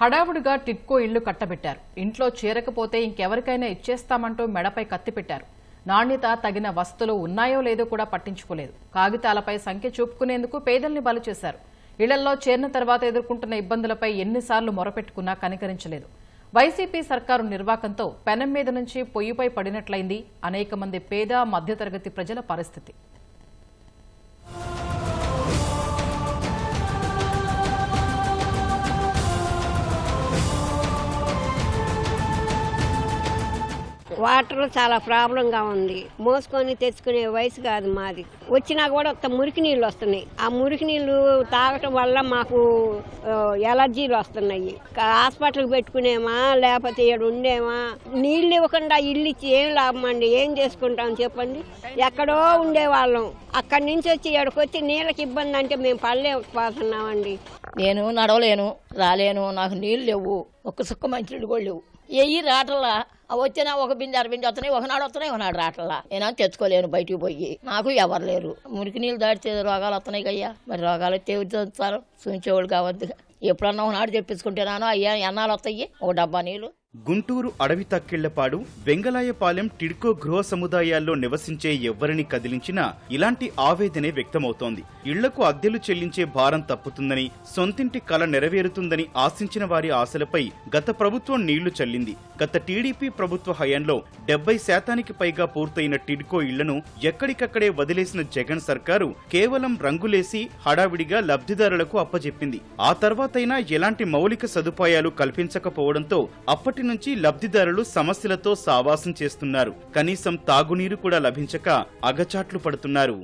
హడావుడిగా టిట్కో ఇళ్ళు కట్టబెట్టారు. ఇంట్లో చేరకపోతే ఇంకెవరికైనా ఇచ్చేస్తామంటూ మెడపై కత్తి పెట్టారు. నాణ్యత తగిన వసతులు ఉన్నాయో లేదో కూడా పట్టించుకోలేదు. కాగితాలపై సంఖ్య చూపుకునేందుకు పేదల్ని బలు చేశారు. ఇళ్ళలో చేరిన తర్వాత ఎదుర్కొంటున్న ఇబ్బందులపై ఎన్నిసార్లు మొరపెట్టుకున్నా కనికరించలేదు. వైసీపీ సర్కారు నిర్వాకంతో పెనం మీద నుంచి పొయ్యిపై పడినట్లయింది అనేక మంది పేద మధ్యతరగతి ప్రజల పరిస్థితి. వాటర్ చాలా ప్రాబ్లంగా ఉంది. మోసుకొని తెచ్చుకునే వయసు కాదు మాది. వచ్చినా కూడా ఒక మురికి నీళ్ళు వస్తున్నాయి. ఆ మురికి నీళ్ళు తాగటం వల్ల మాకు ఎలర్జీలు వస్తున్నాయి. హాస్పిటల్కి పెట్టుకునేమా లేకపోతే ఇక్కడ ఉండేమా? నీళ్ళు ఇవ్వకుండా ఇల్లు ఇచ్చి ఏం లాభం అండి? ఏం చేసుకుంటాం చెప్పండి? ఎక్కడో ఉండేవాళ్ళం. అక్కడి నుంచి వచ్చి ఇక్కడికి వచ్చి నీళ్ళకి ఇబ్బంది అంటే మేము పడలేకపోతున్నామండి. నేను నడవలేను రాలేను నాకు నీళ్ళు లేవు. ఒక్క సుక్క మంచినీళ్ళు కూడా లేవు. ఎయ్యి రాటల్లా? అవి వచ్చినా ఒక బిందె అర బిందె వస్తున్నాయి ఒకనాడు వస్తున్నాయి ఒకనాడు రాటల్లా. నేను తెచ్చుకోలేను బయటికి పోయి. నాకు ఎవరు లేరు. మురికి నీళ్ళు దాడితే రోగాలు వస్తున్నాయి కయ్యా. మరి రోగాలు వస్తే చూపించేవాళ్ళు కావద్దు ఎప్పుడన్నా ఒకనాడు తెప్పించుకుంటేనాను అయ్యా ఎన్నాళ్ళు వస్తాయి? ఒక డబ్బా నీళ్ళు. గుంటూరు అడవి తక్కిళ్ళపాడు వెంగళాయపాలెం టిడ్కో గృహ సముదాయాల్లో నివసించే ఎవ్వరిని కదిలించినా ఇలాంటి ఆవేదనే వ్యక్తమవుతోంది. ఇళ్ళకు అద్దెలు చెల్లించే భారం తప్పుతుందని సొంతింటి కల నెరవేరుతుందని ఆశించిన వారి ఆశలపై గత ప్రభుత్వం నీళ్ళు చల్లింది. గత టీడీపీ ప్రభుత్వ హయాంలో డెబ్బై శాతానికి పైగా పూర్తయిన టిడ్కో ఇళ్ళను ఎక్కడికక్కడే వదిలేసిన జగన్ సర్కారు కేవలం రంగులేసి హడావిడిగా లబ్ధిదారులకు అప్పజెప్పింది. ఆ తర్వాతైనా ఎలాంటి మౌలిక సదుపాయాలు కల్పించకపోవడంతో అప్పటి నుంచి లబ్ధిదారులు సమస్యలతో సావాసం చేస్తున్నారు. కనీసం తాగునీరు కూడా లభించక అగచాట్లు పడుతున్నారు.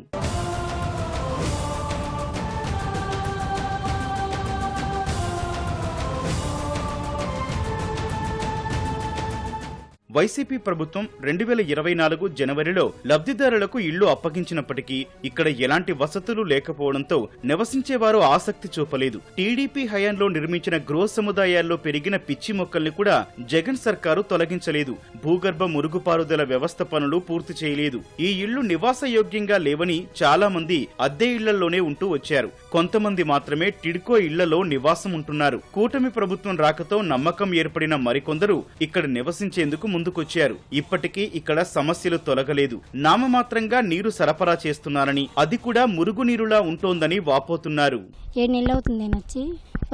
వైసీపీ ప్రభుత్వం రెండు వేల ఇరవై నాలుగు జనవరిలో లబ్ధిదారులకు ఇళ్ళు అప్పగించినప్పటికీ ఇక్కడ ఎలాంటి వసతులు లేకపోవడంతో నివసించేవారు ఆసక్తి చూపలేదు. టీడీపీ హయాంలో నిర్మించిన గృహ సముదాయాల్లో పెరిగిన పిచ్చి మొక్కల్ని కూడా జగన్ సర్కారు తొలగించలేదు. భూగర్భ మురుగుపారుదల వ్యవస్థ పనులు పూర్తి చేయలేదు. ఈ ఇళ్ళు నివాసయోగ్యంగా లేవని చాలా మంది అద్దె ఇళ్ళలోనే ఉంటూ వచ్చారు. కొంతమంది మాత్రమే టిడ్కో ఇళ్ళలో నివాసం ఉంటున్నారు కూటమి ప్రభుత్వం రాకతో నమ్మకం ఏర్పడిన మరికొందరు ఇక్కడ నివసించేందుకు ముందు ముందుకొచ్చారు. ఇప్పటికీ ఇక్కడ సమస్యలు తొలగలేదు. నామమాత్రంగా నీరు సరఫరా చేస్తున్నారని అది కూడా మురుగునీరులా ఉంటోందని వాపోతున్నారు. ఏడు నెలలు అవుతుంది వచ్చి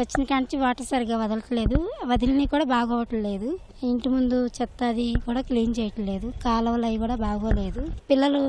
వచ్చిన కాంచి వాటర్ సరిగా వదలట్లేదు. వదిలినవి కూడా బాగోవట్లేదు. ఇంటి ముందు చెత్త అది కూడా క్లీన్ చేయట్లేదు. కాలువలు అవి కూడా బాగోలేదు. పిల్లలు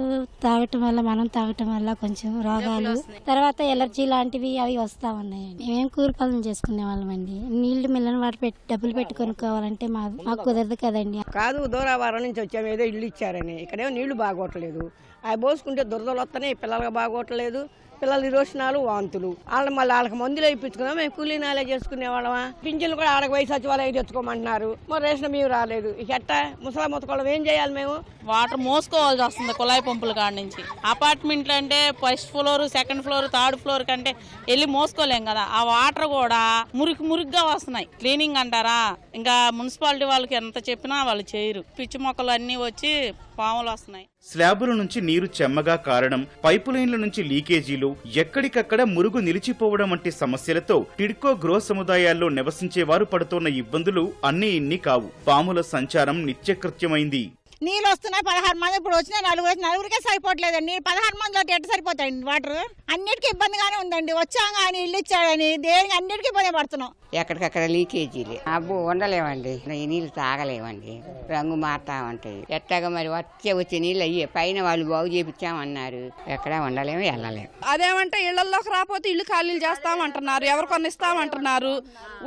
తాగటం వల్ల మనం తాగటం వల్ల కొంచెం రోగాలు. తర్వాత ఎలర్జీ లాంటివి అవి వస్తా ఉన్నాయండి. మేమేం కూలి పనులు చేసుకునే వాళ్ళమండి నీళ్ళు మిల్లని వాటి పెట్టి డబ్బులు పెట్టి కొనుక్కోవాలంటే మాకు కుదరదు కదండి. కాదు దూరావారం నుంచి వచ్చాము ఏదో ఇల్లు ఇచ్చారని. ఇక్కడేమో నీళ్ళు బాగోట్లేదు అవి పోసుకుంటే దురదలు వస్తున్నాయి. పిల్లలకు బాగోట్లేదు పిల్లలు నిరోషణాలు వాంతులు. వాళ్ళు మళ్ళీ వాళ్ళకి మందులు వేయించుకున్నాం మేము కూలీ నాలే చేసుకునే వాళ్ళమా? పింఛన్లు కూడా ఆడకు వయసు సచివాలయం తెచ్చుకోమంటున్నారు మరి రేషన్ మేము రాలేదు. ఇక ఎట్టా? ముసలా ముతకోవడం ఏం చేయాలి మేము? వాటర్ మోసుకోవాల్సి వస్తుంది కుళాయి పంపుల కాడ నుంచి. అపార్ట్మెంట్లు అంటే first floor second floor third floor కంటే వెళ్ళి మోసుకోలేం కదా. ఆ వాటర్ కూడా మురికి మురికిగా వస్తున్నాయి. క్లీనింగ్ అంటారా? ఇంకా మున్సిపాలిటీ వాళ్ళకి ఎంత చెప్పినా వాళ్ళు చేయరు. పిచ్చి మొక్కలు అన్నీ వచ్చి పాములు వస్తున్నాయి. స్లాబుల నుంచి నీరు చెమ్మగా కారడం పైపు లైన్ల నుంచి లీకేజీలు ఎక్కడికక్కడ మురుగు నిలిచిపోవడం వంటి సమస్యలతో టిడ్కో గృహ సముదాయాల్లో నివసించేవారు పడుతున్న ఇబ్బందులు అన్నీ ఇన్ని కావు. పాముల సంచారం నిత్యకృత్యమైంది. నీళ్ళు వస్తున్నాయి పదహారు మంది ఇప్పుడు వచ్చిన నలుగురు వచ్చి నలుగురికే సరిపోవట్లేదండి. పదహారు మందిలో ఎట్ట సరిపోతాయండి వాటర్ అన్నిటికీ ఇబ్బందిగానే ఉందండి. వచ్చాం కానీ ఇల్లు ఇచ్చాడని దేనికి అన్నిటికీ ఇబ్బంది పడుతున్నాం. ఎక్కడికక్కడ లీకేజీలు. అబ్బో ఉండలేమండి. ఈ నీళ్ళు తాగలేమండి. రంగు మారుతా ఉంటాయి ఎట్టాగా మరి వచ్చే వచ్చే నీళ్ళు అయ్యే? పైన వాళ్ళు బాగు చేపించామన్నారు. ఎక్కడ ఉండలేము వెళ్ళలేము. అదేమంటే ఇళ్ళలోకి రాకపోతే ఇల్లు ఖాళీలు చేస్తామంటున్నారు. ఎవరికొన్న ఇస్తామంటున్నారు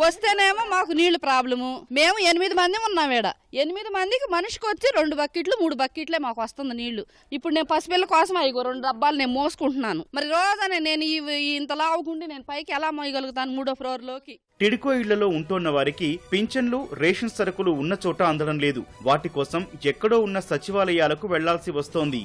వస్తేనేమో మాకు నీళ్ళు ప్రాబ్లము. మేము ఎనిమిది మంది ఉన్నాం ఈడ. ఎనిమిది మందికి మనిషికి వచ్చి రెండు బకెట్లు మూడు బకెట్లే మాకు వస్తుంది నీళ్ళు. ఇప్పుడు నేను పసిపిల్ల కోసం అయ్యి రెండు డబ్బాలు నేను మోసుకుంటున్నాను. మరి రోజనే నేను ఈ ఈ ఇంత లావుకుంటే నేను పైకి ఎలా మోయగలుగుతాను మూడో ఫ్లోర్లోకి? టిడికో ఇళ్ళలో ఉంటున్న వారికి పింఛన్లు రేషన్ సరుకులు ఉన్న చోట అందడం లేదు. వాటి కోసం ఎక్కడో ఉన్న సచివాలయాలకు వెళ్ళాల్సి వస్తోంది.